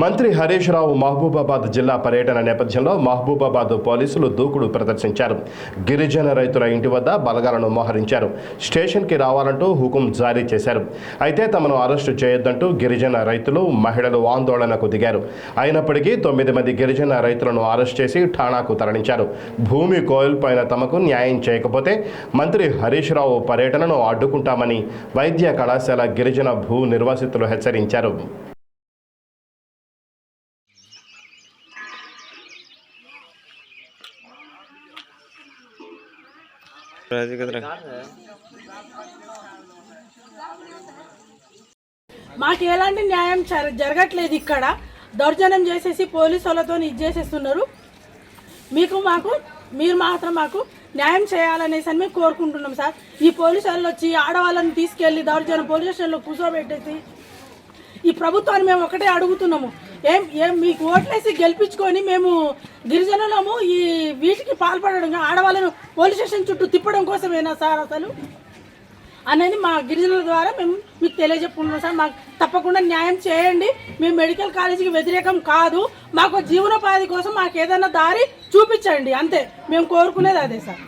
మంత్రి హరీష్ రావు మహబూబాబాద్ జిల్లా పర్యటన నేపథ్యంలో మహబూబాబాద్ పోలీసులు దూకుడు ప్రదర్శించారు. గిరిజన రైతుల ఇంటి వద్ద బలగాలను మోహరించారు. స్టేషన్కి రావాలంటూ హుకుం జారీ చేశారు. అయితే తమను అరెస్టు చేయొద్దంటూ గిరిజన రైతులు మహిళలు ఆందోళనకు దిగారు. అయినప్పటికీ తొమ్మిది మంది గిరిజన రైతులను అరెస్ట్ చేసి ఠాణాకు తరలించారు. భూమి కోల్పోయిన తమకు న్యాయం చేయకపోతే మంత్రి హరీష్ రావు పర్యటనను అడ్డుకుంటామని వైద్య కళాశాల గిరిజన భూ నిర్వాసితులు హెచ్చరించారు. మాకు ఎలాంటి న్యాయం జరగట్లేదు ఇక్కడ. దౌర్జన్యం చేసేసి పోలీసు వాళ్ళతో ఇది చేసేస్తున్నారు. మీకు మాకు మీరు మాత్రం మాకు న్యాయం చేయాలనేసి అని మేము కోరుకుంటున్నాం సార్. ఈ పోలీసు వాళ్ళు వచ్చి ఆడవాళ్ళని తీసుకెళ్ళి దౌర్జన్యం పోలీస్ స్టేషన్లో కూర్చోబెట్టేసి ఈ ప్రభుత్వాన్ని మేము ఒకటే అడుగుతున్నాము. ఏం ఏం మీకు ఓట్లేసి గెలిపించుకొని మేము గిరిజనులము ఈ వీటికి పాల్పడడం ఆడవాళ్ళను పోలీస్ స్టేషన్ చుట్టూ తిప్పడం కోసమేనా సార్ అసలు? అనేది మా గిరిజనుల ద్వారా మేము మీకు తెలియజెప్పుకుంటున్నాం సార్. మాకు తప్పకుండా న్యాయం చేయండి. మేము మెడికల్ కాలేజీకి వ్యతిరేకం కాదు. మాకు జీవనోపాధి కోసం మాకు ఏదైనా దారి చూపించండి. అంతే. మేము కోరుకునేది అదే సార్.